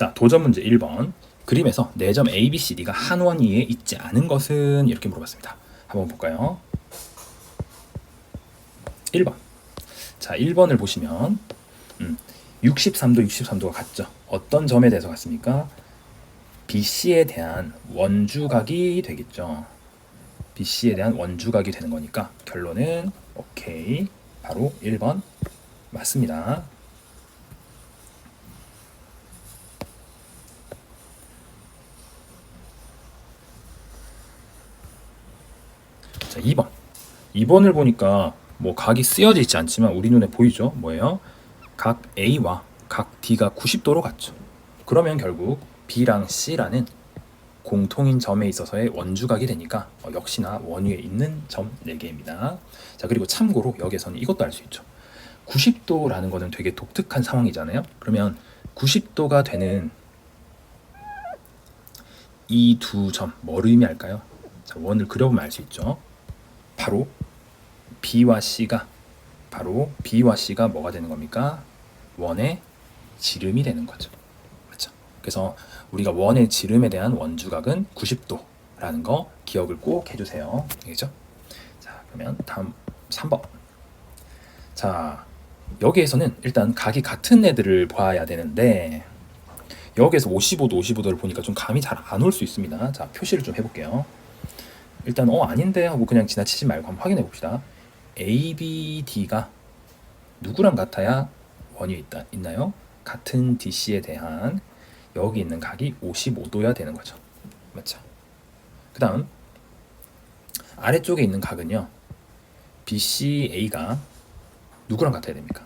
자, 도전 문제 1번. 그림에서 4점 A, B, C, D가 한 원위에 있지 않은 것은 이렇게 물어봤습니다. 한번 볼까요? 1번. 자, 1번을 보시면 음, 63도 63도가 같죠. 어떤 점에 대해서 같습니까? BC에 대한 원주각이 되겠죠. BC에 대한 원주각이 되는 거니까 결론은 오케이. 바로 1번 맞습니다. 자, 2번. 2번을 보니까 뭐 각이 쓰여져 있지 않지만 우리 눈에 보이죠? 뭐예요? 각 A와 각 D가 90도로 같죠. 그러면 결국 B랑 C라는 공통인 점에 있어서의 원주각이 되니까 어, 역시나 원위에 있는 점 4개입니다. 자, 그리고 참고로 여기서는 이것도 알 수 있죠. 90도라는 거는 되게 독특한 상황이잖아요. 그러면 90도가 되는 이 두 점 뭐를 의미할까요? 자, 원을 그려보면 알 수 있죠. 바로 B와 C가 바로 B와 C가 뭐가 되는 겁니까? 원의 지름이 되는 거죠. 그렇죠? 그래서 우리가 원의 지름에 대한 원주각은 90도라는 거 기억을 꼭 해주세요. 알겠죠? 자, 그러면 다음 3번. 자, 여기에서는 일단 각이 같은 애들을 봐야 되는데 여기에서 55도, 55도를 보니까 좀 감이 잘 안 올 수 있습니다. 자, 표시를 좀 해볼게요. 일단 어 아닌데 하고 그냥 지나치지 말고 한번 확인해 봅시다. A, B, D가 누구랑 같아야 원이 있다 있나요? 같은 DC에 대한 여기 있는 각이 55도야 되는 거죠. 맞죠? 그 다음 아래쪽에 있는 각은요. BCA가 누구랑 같아야 됩니까?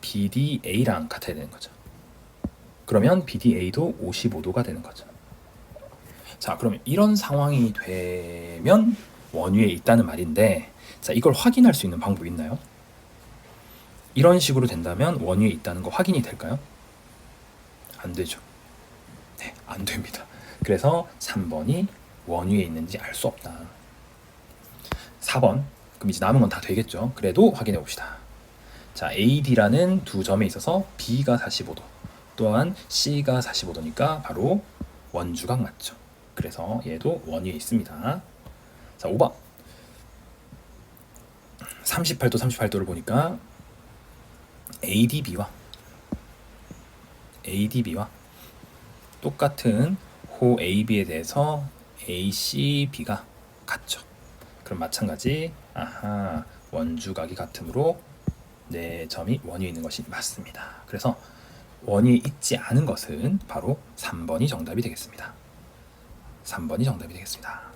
BDA랑 같아야 되는 거죠. 그러면 BDA도 55도가 되는 거죠. 자, 그러면 이런 상황이 되면 원위에 있다는 말인데, 자, 이걸 확인할 수 있는 방법이 있나요? 이런 식으로 된다면 원위에 있다는 거 확인이 될까요? 안 되죠. 네, 안 됩니다. 그래서 3번이 원위에 있는지 알 수 없다. 4번. 그럼 이제 남은 건 다 되겠죠. 그래도 확인해 봅시다. 자, AD라는 두 점에 있어서 B가 45도, 또한 C가 45도니까 바로 원주각 맞죠. 그래서 얘도 원위에 있습니다. 자, 5번. 38도, 38도를 보니까 ADB와 ADB와 똑같은 호 AB에 대해서 ACB가 같죠. 그럼 마찬가지 아하 원주각이 같으므로 네 점이 원위에 있는 것이 맞습니다. 그래서 원위에 있지 않은 것은 바로 3번이 정답이 되겠습니다. 3번이 정답이 되겠습니다.